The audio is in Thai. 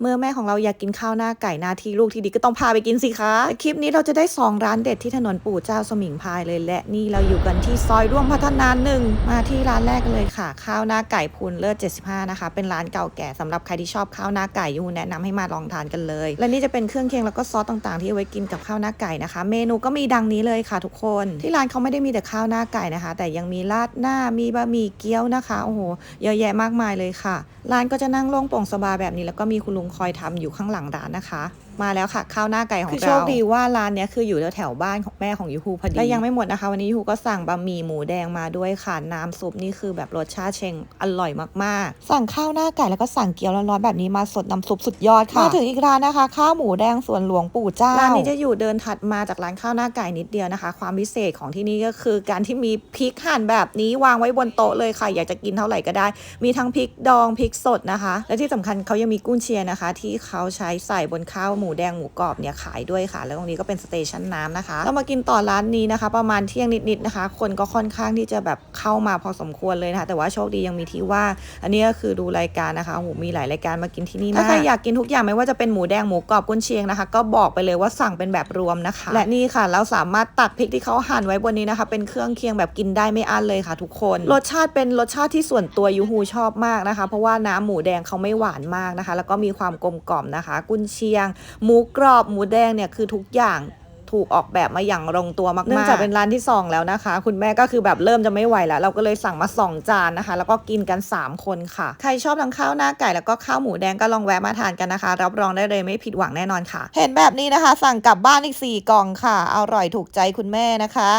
เมื่อแม่ของเราอยากกินข้าวหน้าไก่หน้าที่ลูกที่ดีก็ต้องพาไปกินสิคะคลิปนี้เราจะได้ 2 ร้านเด็ดที่ถนนปู่เจ้าสมิงพายเลยและนี่เราอยู่กันที่ซอยร่วมพัฒนาหนึ่งมาที่ร้านแรกกันเลยค่ะ ข้าวหน้าไก่พูนเลิศ75 นะคะ เป็นร้านเก่าแก่สำหรับใครที่ชอบข้าวหน้าไก่ยูแนะนำให้มาลองทานกันเลย และนี่จะเป็นเครื่องเคียงแล้วก็ซอสต่างๆ ที่เอาไว้กินกับข้าวหน้าไก่นะคะ เมนูก็มีดังนี้เลยค่ะทุกคนที่ร้านเขาไม่ได้มีแต่ข้าวหน้าไก่นะคะ แต่ยังมีราดหน้ามีบะหมี่เกี๊ยวนะคะโอ้โหเยอะแยะมากมายเลยค่ะ ร้านก็จะนั่งโล่งโปร่งสบายแบบนี้แล้วก็มีคุณลุงคอยทำอยู่ข้างหลังร้านนะคะ มาแล้วค่ะข้าวหน้าไก่ของเราคือโชคดีว่าร้านเนี้ยคืออยู่แถวๆบ้านของแม่ของยูฮูพอดีและยังไม่หมดนะคะ วันนี้ยูฮูก็สั่งบะหมี่หมูแดงมาด้วยค่ะน้ำซุปนี่คือแบบรสชาติเชงอร่อยมากๆ สั่งข้าวหน้าไก่แล้วก็สั่งเกี๊ยวร้อนๆแบบนี้มาสดน้ำซุปสุดยอดค่ะมาถึงอีกร้านนะคะ ข้าวหมูแดงสวนหลวงปู่เจ้าร้านนี้จะอยู่เดินถัดมาจากร้านข้าวหน้าไก่นิดเดียวนะคะ ความพิเศษของที่นี่ก็คือการที่มีพริกหั่นแบบนี้วางไว้บนโต๊ะเลยค่ะ อยากจะกินเท่าไหร่ก็ได้ มีทั้งพริกดองพริกสดนะคะ และที่สำคัญเขายังมีกุ้นเชียนะคะ ที่เขาใช้ใส่บนข้าวหมูแดงหมูกรอบเนี่ยขายด้วยค่ะ แล้วตรงนี้ก็เป็นสเตชันน้ำนะคะเรามากินต่อร้านนี้นะคะ ประมาณเที่ยงนิดๆนะคะ คนก็ค่อนข้างที่จะแบบเข้ามาพอสมควรเลยนะคะ แต่ว่าโชคดียังมีที่ว่า อันนี้ก็คือดูรายการนะคะโอ้โหมีหลายรายการมากินที่นี่ถ้าใครอยากกินทุกอย่างไม่ว่าจะเป็นหมูแดงหมูกรอบกุ้นเชียงนะคะ ก็บอกไปเลยว่าสั่งเป็นแบบรวมนะคะ และนี่ค่ะ เราสามารถตักพริกที่เขาหั่นไว้บนนี้นะคะ เป็นเครื่องเคียงแบบกินได้ไม่อั้นเลยค่ะ ทุกคน รสชาติเป็นรสชาติที่ส่วนตัวยูฮูชอบมากนะคะ เพราะว่าน้ำหมูแดงเขาไม่หวานมากนะคะ แล้วก็มีความกลมกล่อมนะคะ กุนเชียง หมูกรอบหมูแดงเนี่ยคือทุกอย่างถูกออกแบบมาอย่างลงตัวมากๆเนื่องจากเป็นร้านที่ 2 แล้วนะคะ คุณแม่ก็คือแบบเริ่มจะไม่ไหวแล้ว เราก็เลยสั่งมา 2 จานนะคะ แล้วก็กินกัน 3 คนค่ะ ใครชอบทั้งข้าวหน้าไก่แล้วก็ข้าวหมูแดงก็ลองแวะมาทานกันนะคะ รับรองได้เลยไม่ผิดหวังแน่นอนค่ะ เห็นแบบนี้นะคะ สั่งกลับบ้านอีก 4 กล่องค่ะ อร่อยถูกใจคุณแม่นะคะ